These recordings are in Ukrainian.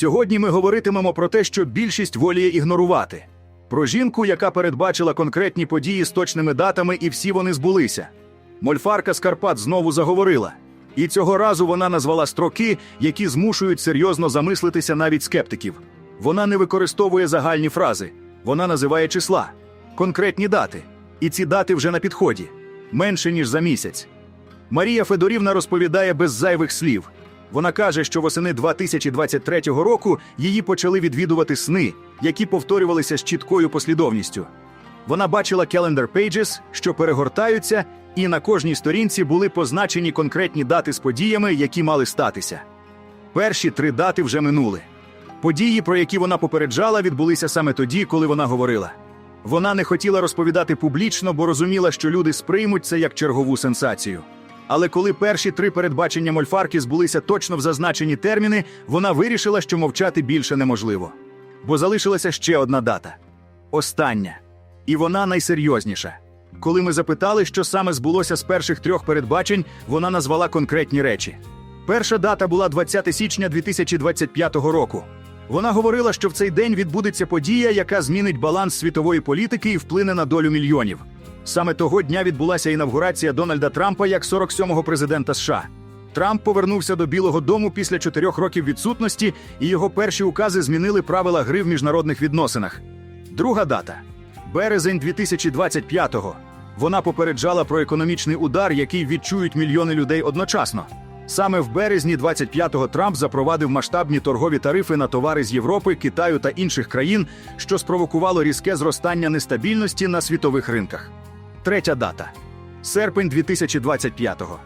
Сьогодні ми говоритимемо про те, що більшість воліє ігнорувати. Про жінку, яка передбачила конкретні події з точними датами, і всі вони збулися. Мольфарка з Карпат знову заговорила. І цього разу вона назвала строки, які змушують серйозно замислитися навіть скептиків. Вона не використовує загальні фрази, вона називає числа, конкретні дати. І ці дати вже на підході менше ніж за місяць. Марія Федорівна розповідає без зайвих слів. Вона каже, що восени 2023 року її почали відвідувати сни, які повторювалися з чіткою послідовністю. Вона бачила calendar pages, що перегортаються, і на кожній сторінці були позначені конкретні дати з подіями, які мали статися. Перші три дати вже минули. Події, про які вона попереджала, відбулися саме тоді, коли вона говорила. Вона не хотіла розповідати публічно, бо розуміла, що люди сприймуть це як чергову сенсацію. Але коли перші три передбачення мольфарки збулися точно в зазначені терміни, вона вирішила, що мовчати більше неможливо. Бо залишилася ще одна дата остання. І вона найсерйозніша. Коли ми запитали, що саме збулося з перших трьох передбачень, вона назвала конкретні речі. Перша дата була 20 січня 2025 року. Вона говорила, що в цей день відбудеться подія, яка змінить баланс світової політики і вплине на долю мільйонів. Саме того дня відбулася інавгурація Дональда Трампа як 47-го президента США. Трамп повернувся до Білого Дому після чотирьох років відсутності, і його перші укази змінили правила гри в міжнародних відносинах. Друга дата березень 2025-го. Вона попереджала про економічний удар, який відчують мільйони людей одночасно. Саме в березні 25-го Трамп запровадив масштабні торгові тарифи на товари з Європи, Китаю та інших країн, що спровокувало різке зростання нестабільності на світових ринках. Третя дата серпень 2025-го.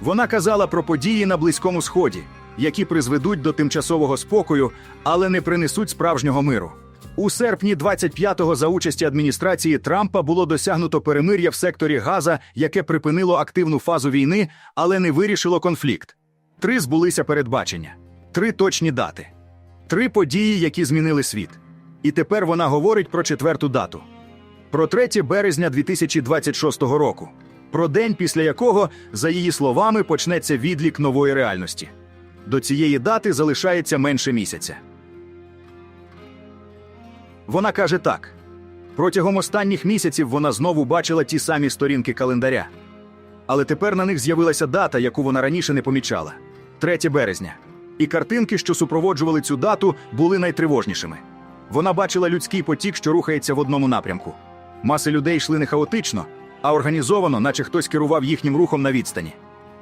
Вона казала про події на Близькому Сході, які призведуть до тимчасового спокою, але не принесуть справжнього миру. У серпні 25-го за участі адміністрації Трампа було досягнуто перемир'я в секторі Газа, яке припинило активну фазу війни, але не вирішило конфлікт. Три збулися передбачення, три точні дати, три події, які змінили світ. І тепер вона говорить про четверту дату. Про 3 березня 2026 року, про день, після якого, за її словами, почнеться відлік нової реальності. До цієї дати залишається менше місяця. Вона каже так: протягом останніх місяців вона знову бачила ті самі сторінки календаря. Але тепер на них з'явилася дата, яку вона раніше не помічала 3 березня. І картинки, що супроводжували цю дату, були найтривожнішими. Вона бачила людський потік, що рухається в одному напрямку. Маси людей йшли не хаотично, а організовано, наче хтось керував їхнім рухом на відстані.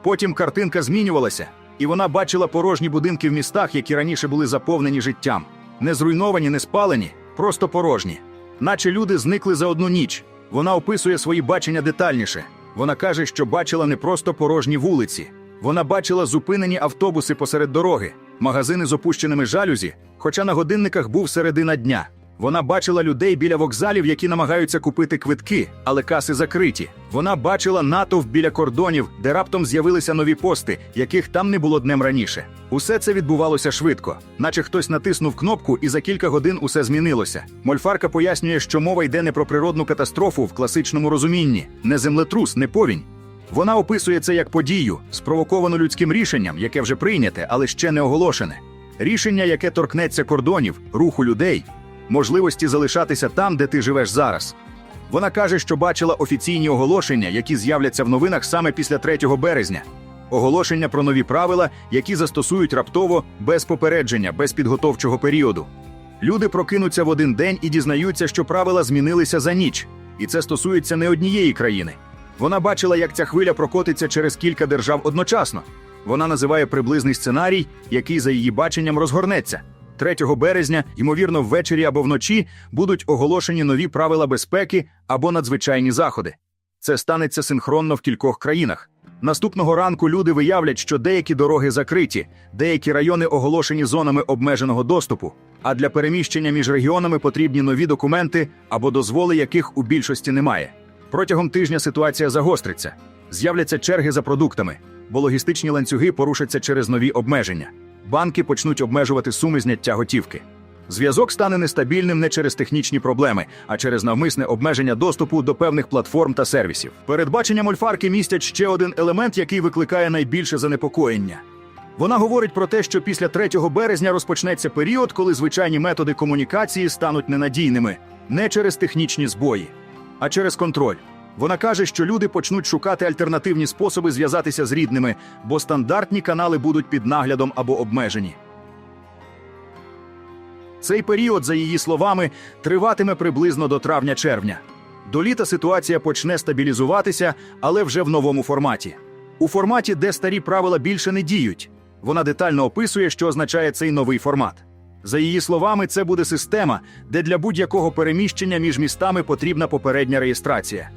Потім картинка змінювалася, і вона бачила порожні будинки в містах, які раніше були заповнені життям, не зруйновані, не спалені, просто порожні. Наче люди зникли за одну ніч. Вона описує свої бачення детальніше. Вона каже, що бачила не просто порожні вулиці. Вона бачила зупинені автобуси посеред дороги, магазини з опущеними жалюзі, хоча на годинниках був середина дня. Вона бачила людей біля вокзалів, які намагаються купити квитки, але каси закриті. Вона бачила натовп біля кордонів, де раптом з'явилися нові пости, яких там не було днем раніше. Усе це відбувалося швидко, наче хтось натиснув кнопку, і за кілька годин усе змінилося. Мольфарка пояснює, що мова йде не про природну катастрофу в класичному розумінні, не землетрус, не повінь. Вона описує це як подію, спровоковану людським рішенням, яке вже прийняте, але ще не оголошене. Рішення, яке торкнеться кордонів, руху людей, можливості залишатися там, де ти живеш зараз. Вона каже, що бачила офіційні оголошення, які з'являться в новинах саме після 3 березня. Оголошення про нові правила, які застосують раптово без попередження, без підготовчого періоду. Люди прокинуться в один день і дізнаються, що правила змінилися за ніч, і це стосується не однієї країни. Вона бачила, як ця хвиля прокотиться через кілька держав одночасно. Вона називає приблизний сценарій, який за її баченням розгорнеться. 3 березня, ймовірно, ввечері або вночі будуть оголошені нові правила безпеки або надзвичайні заходи. Це станеться синхронно в кількох країнах. Наступного ранку люди виявлять, що деякі дороги закриті, деякі райони оголошені зонами обмеженого доступу, а для переміщення між регіонами потрібні нові документи або дозволи, яких у більшості немає. Протягом тижня ситуація загостриться, з'являться черги за продуктами, бо логістичні ланцюги порушаться через нові обмеження. Банки почнуть обмежувати суми зняття готівки. Зв'язок стане нестабільним не через технічні проблеми, а через навмисне обмеження доступу до певних платформ та сервісів. Передбачення мольфарки містять ще один елемент, який викликає найбільше занепокоєння. Вона говорить про те, що після 3 березня розпочнеться період, коли звичайні методи комунікації стануть ненадійними не через технічні збої, а через контроль. Вона каже, що люди почнуть шукати альтернативні способи зв'язатися з рідними, бо стандартні канали будуть під наглядом або обмежені. Цей період, за її словами, триватиме приблизно до травня-червня. До літа ситуація почне стабілізуватися, але вже в новому форматі. У форматі, де старі правила більше не діють. Вона детально описує, що означає цей новий формат. За її словами, це буде система, де для будь-якого переміщення між містами потрібна попередня реєстрація,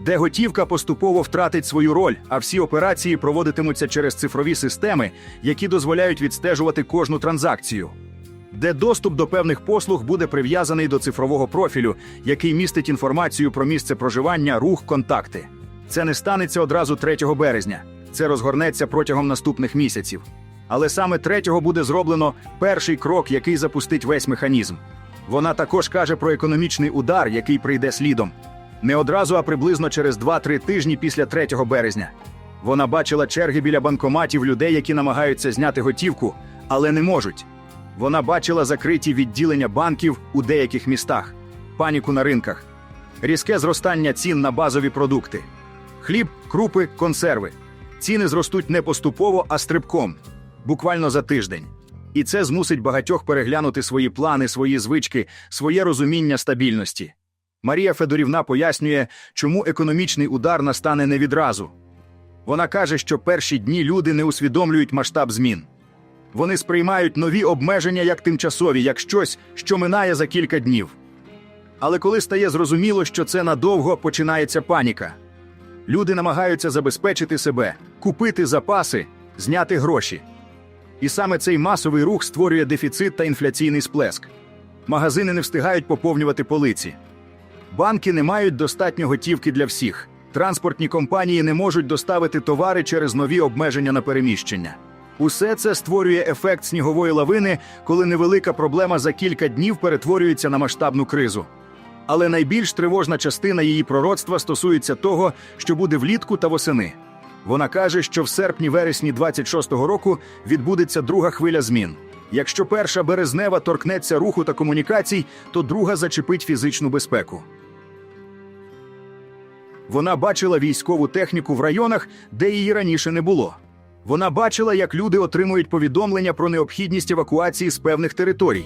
де готівка поступово втратить свою роль, а всі операції проводитимуться через цифрові системи, які дозволяють відстежувати кожну транзакцію де доступ до певних послуг буде прив'язаний до цифрового профілю, який містить інформацію про місце проживання, рух, контакти. Це не станеться одразу 3 березня, це розгорнеться протягом наступних місяців. Але саме 3 буде зроблено перший крок, який запустить весь механізм. Вона також каже про економічний удар, який прийде слідом. Не одразу, а приблизно через 2-3 тижні після 3 березня. Вона бачила черги біля банкоматів людей, які намагаються зняти готівку, але не можуть. Вона бачила закриті відділення банків у деяких містах, паніку на ринках, різке зростання цін на базові продукти, хліб, крупи, консерви. Ціни зростуть не поступово, а стрибком, буквально за тиждень. І це змусить багатьох переглянути свої плани, свої звички, своє розуміння стабільності. Марія Федорівна пояснює, чому економічний удар настане не відразу. Вона каже, що перші дні люди не усвідомлюють масштаб змін. Вони сприймають нові обмеження як тимчасові, як щось, що минає за кілька днів. Але коли стає зрозуміло, що це надовго починається паніка. Люди намагаються забезпечити себе, купити запаси, зняти гроші. І саме цей масовий рух створює дефіцит та інфляційний сплеск. Магазини не встигають поповнювати полиці. Банки не мають достатньо готівки для всіх. Транспортні компанії не можуть доставити товари через нові обмеження на переміщення. Усе це створює ефект снігової лавини, коли невелика проблема за кілька днів перетворюється на масштабну кризу. Але найбільш тривожна частина її пророцтва стосується того, що буде влітку та восени. Вона каже, що в серпні-вересні 26-го року відбудеться друга хвиля змін. Якщо перша березнева торкнеться руху та комунікацій, то друга зачепить фізичну безпеку. Вона бачила військову техніку в районах, де її раніше не було. Вона бачила, як люди отримують повідомлення про необхідність евакуації з певних територій,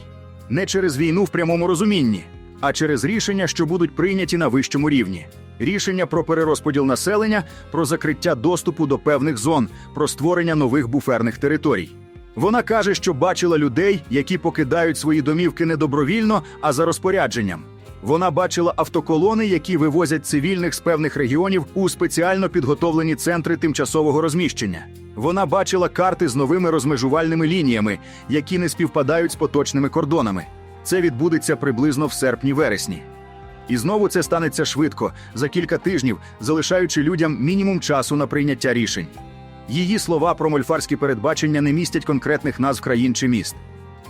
не через війну в прямому розумінні, а через рішення, що будуть прийняті на вищому рівні. Рішення про перерозподіл населення, про закриття доступу до певних зон, про створення нових буферних територій. Вона каже, що бачила людей, які покидають свої домівки не добровільно, а за розпорядженням. Вона бачила автоколони, які вивозять цивільних з певних регіонів у спеціально підготовлені центри тимчасового розміщення. Вона бачила карти з новими розмежувальними лініями, які не співпадають з поточними кордонами. Це відбудеться приблизно в серпні-вересні. І знову це станеться швидко, за кілька тижнів, залишаючи людям мінімум часу на прийняття рішень. Її слова про мольфарські передбачення не містять конкретних назв країн чи міст.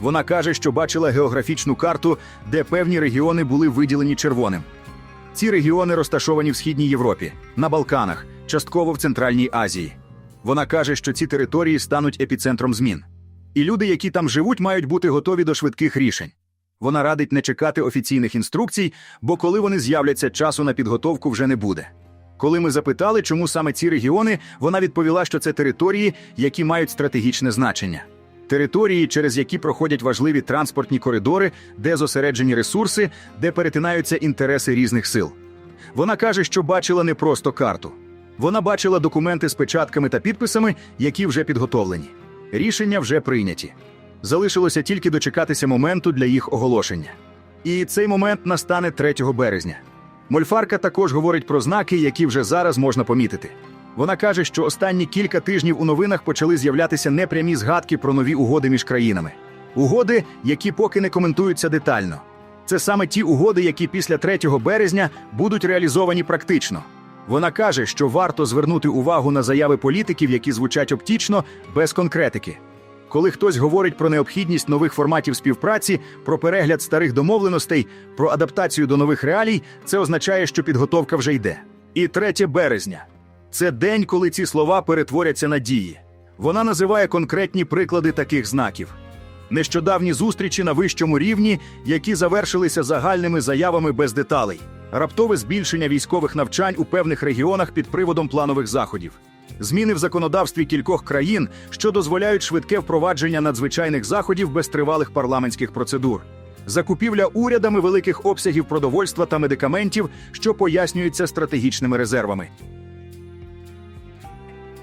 Вона каже, що бачила географічну карту, де певні регіони були виділені червоним. Ці регіони розташовані в Східній Європі, на Балканах, частково в Центральній Азії. Вона каже, що ці території стануть епіцентром змін. І люди, які там живуть, мають бути готові до швидких рішень. Вона радить не чекати офіційних інструкцій, бо коли вони з'являться, часу на підготовку вже не буде. Коли ми запитали, чому саме ці регіони, вона відповіла, що це території, які мають стратегічне значення. Території, через які проходять важливі транспортні коридори, де зосереджені ресурси, де перетинаються інтереси різних сил. Вона каже, що бачила не просто карту. Вона бачила документи з печатками та підписами, які вже підготовлені. Рішення вже прийняті. Залишилося тільки дочекатися моменту для їх оголошення. І цей момент настане 3 березня. Мольфарка також говорить про знаки, які вже зараз можна помітити. Вона каже, що останні кілька тижнів у новинах почали з'являтися непрямі згадки про нові угоди між країнами. Угоди, які поки не коментуються детально. Це саме ті угоди, які після 3 березня будуть реалізовані практично. Вона каже, що варто звернути увагу на заяви політиків, які звучать оптічно, без конкретики. Коли хтось говорить про необхідність нових форматів співпраці, про перегляд старих домовленостей, про адаптацію до нових реалій, це означає, що підготовка вже йде. І 3 березня це день, коли ці слова перетворяться на дії. Вона називає конкретні приклади таких знаків. Нещодавні зустрічі на вищому рівні, які завершилися загальними заявами без деталей, раптове збільшення військових навчань у певних регіонах під приводом планових заходів, зміни в законодавстві кількох країн, що дозволяють швидке впровадження надзвичайних заходів без тривалих парламентських процедур, закупівля урядами великих обсягів продовольства та медикаментів, що пояснюються стратегічними резервами.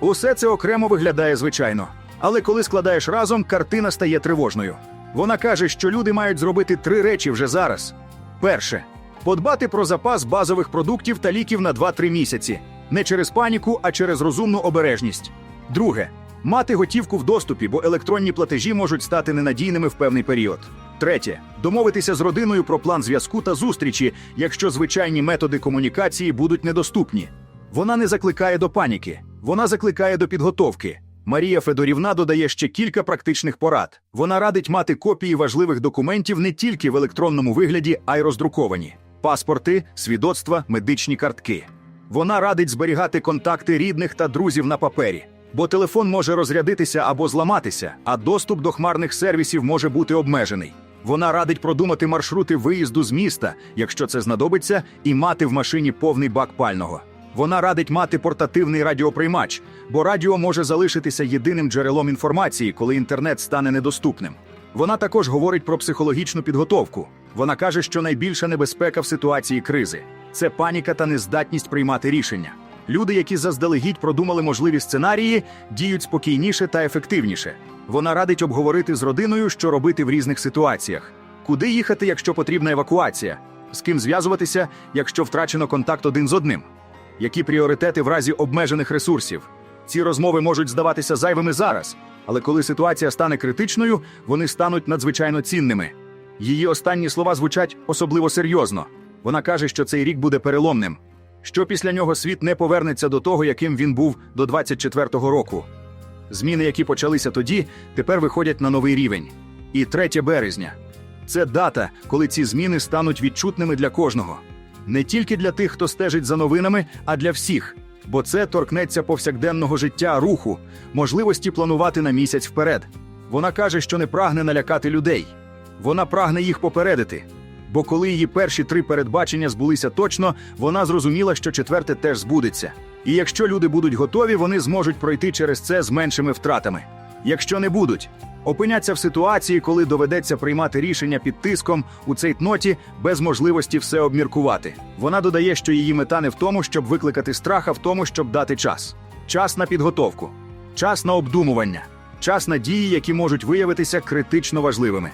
Усе це окремо виглядає звичайно. Але коли складаєш разом, картина стає тривожною. Вона каже, що люди мають зробити три речі вже зараз: перше подбати про запас базових продуктів та ліків на 2-3 місяці, не через паніку, а через розумну обережність. Друге мати готівку в доступі, бо електронні платежі можуть стати ненадійними в певний період. Третє домовитися з родиною про план зв'язку та зустрічі, якщо звичайні методи комунікації будуть недоступні. Вона не закликає до паніки, вона закликає до підготовки. Марія Федорівна додає ще кілька практичних порад. Вона радить мати копії важливих документів не тільки в електронному вигляді, а й роздруковані: паспорти, свідоцтва, медичні картки. Вона радить зберігати контакти рідних та друзів на папері, бо телефон може розрядитися або зламатися, а доступ до хмарних сервісів може бути обмежений. Вона радить продумати маршрути виїзду з міста, якщо це знадобиться, і мати в машині повний бак пального. Вона радить мати портативний радіоприймач, бо радіо може залишитися єдиним джерелом інформації, коли інтернет стане недоступним. Вона також говорить про психологічну підготовку. Вона каже, що найбільша небезпека в ситуації кризи це паніка та нездатність приймати рішення. Люди, які заздалегідь продумали можливі сценарії, діють спокійніше та ефективніше. Вона радить обговорити з родиною, що робити в різних ситуаціях, куди їхати, якщо потрібна евакуація, з ким зв'язуватися, якщо втрачено контакт один з одним. Які пріоритети в разі обмежених ресурсів? Ці розмови можуть здаватися зайвими зараз, але коли ситуація стане критичною, вони стануть надзвичайно цінними. Її останні слова звучать особливо серйозно. Вона каже, що цей рік буде переломним, що після нього світ не повернеться до того, яким він був до 24-го року. Зміни, які почалися тоді, тепер виходять на новий рівень. І 3 березня це дата, коли ці зміни стануть відчутними для кожного не тільки для тих, хто стежить за новинами, а для всіх, бо це торкнеться повсякденного життя, руху, можливості планувати на місяць вперед. Вона каже, що не прагне налякати людей, вона прагне їх попередити. Бо коли її перші три передбачення збулися точно, вона зрозуміла, що четверте теж збудеться. І якщо люди будуть готові, вони зможуть пройти через це з меншими втратами. Якщо не будуть, опиняться в ситуації, коли доведеться приймати рішення під тиском у цей тноті без можливості все обміркувати. Вона додає, що її мета не в тому, щоб викликати страх, а в тому, щоб дати час. Час на підготовку, час на обдумування, час на дії, які можуть виявитися критично важливими.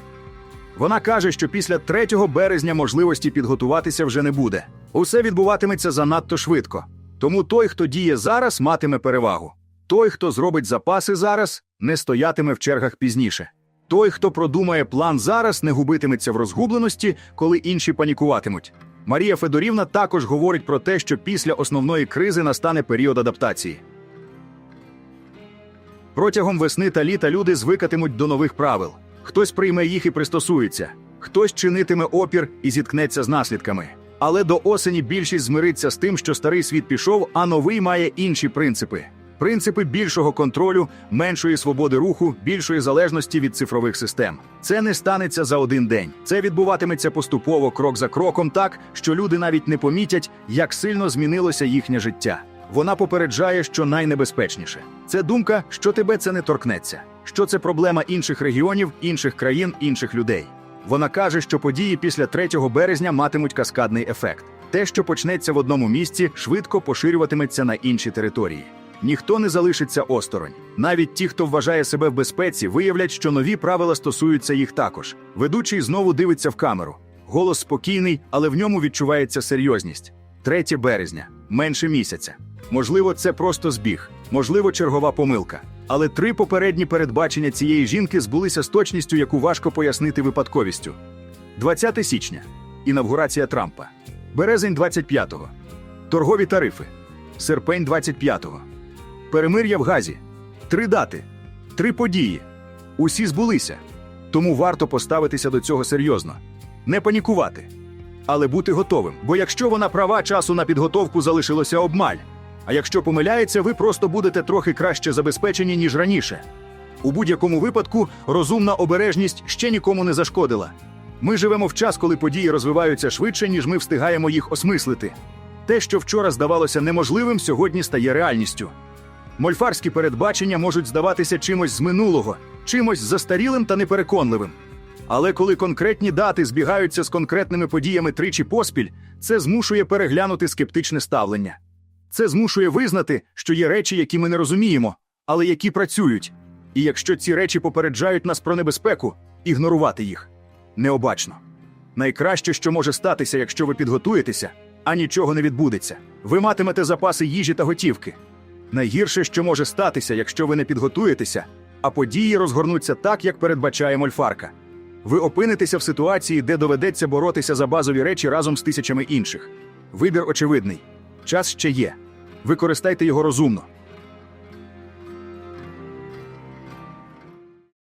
Вона каже, що після 3 березня можливості підготуватися вже не буде. Усе відбуватиметься занадто швидко. Тому той, хто діє зараз, матиме перевагу. Той, хто зробить запаси зараз, не стоятиме в чергах пізніше. Той, хто продумає план зараз, не губитиметься в розгубленості, коли інші панікуватимуть. Марія Федорівна також говорить про те, що після основної кризи настане період адаптації. Протягом весни та літа люди звикатимуть до нових правил. Хтось прийме їх і пристосується, хтось чинитиме опір і зіткнеться з наслідками. Але до осені більшість змириться з тим, що старий світ пішов, а новий має інші принципи. Принципи більшого контролю, меншої свободи руху, більшої залежності від цифрових систем. Це не станеться за один день. Це відбуватиметься поступово, крок за кроком, так що люди навіть не помітять, як сильно змінилося їхнє життя. Вона попереджає, що найнебезпечніше це думка, що тебе це не торкнеться, що це проблема інших регіонів, інших країн, інших людей. Вона каже, що події після 3 березня матимуть каскадний ефект. Те, що почнеться в одному місці, швидко поширюватиметься на інші території. Ніхто не залишиться осторонь. Навіть ті, хто вважає себе в безпеці, виявлять, що нові правила стосуються їх також. Ведучий знову дивиться в камеру. Голос спокійний, але в ньому відчувається серйозність. 3 березня менше місяця. Можливо, це просто збіг, можливо, чергова помилка. Але три попередні передбачення цієї жінки збулися з точністю, яку важко пояснити випадковістю. 20 січня інавгурація Трампа, березень 25-го, торгові тарифи, серпень 25-го, перемир'я в Газі. Три дати, три події. Усі збулися. Тому варто поставитися до цього серйозно, не панікувати, але бути готовим. Бо якщо вона права, часу на підготовку залишилося обмаль. А якщо помиляється, ви просто будете трохи краще забезпечені, ніж раніше. У будь-якому випадку розумна обережність ще нікому не зашкодила. Ми живемо в час, коли події розвиваються швидше, ніж ми встигаємо їх осмислити. Те, що вчора здавалося неможливим, сьогодні стає реальністю. Мольфарські передбачення можуть здаватися чимось з минулого, чимось застарілим та непереконливим. Але коли конкретні дати збігаються з конкретними подіями тричі поспіль, це змушує переглянути скептичне ставлення. Це змушує визнати, що є речі, які ми не розуміємо, але які працюють. І якщо ці речі попереджають нас про небезпеку, ігнорувати їх необачно. Найкраще, що може статися, якщо ви підготуєтеся, а нічого не відбудеться. Ви матимете запаси їжі та готівки. Найгірше, що може статися, якщо ви не підготуєтеся, а події розгорнуться так, як передбачає Мольфарка. Ви опинитеся в ситуації, де доведеться боротися за базові речі разом з тисячами інших. Вибір очевидний. Час ще є. Використайте його розумно.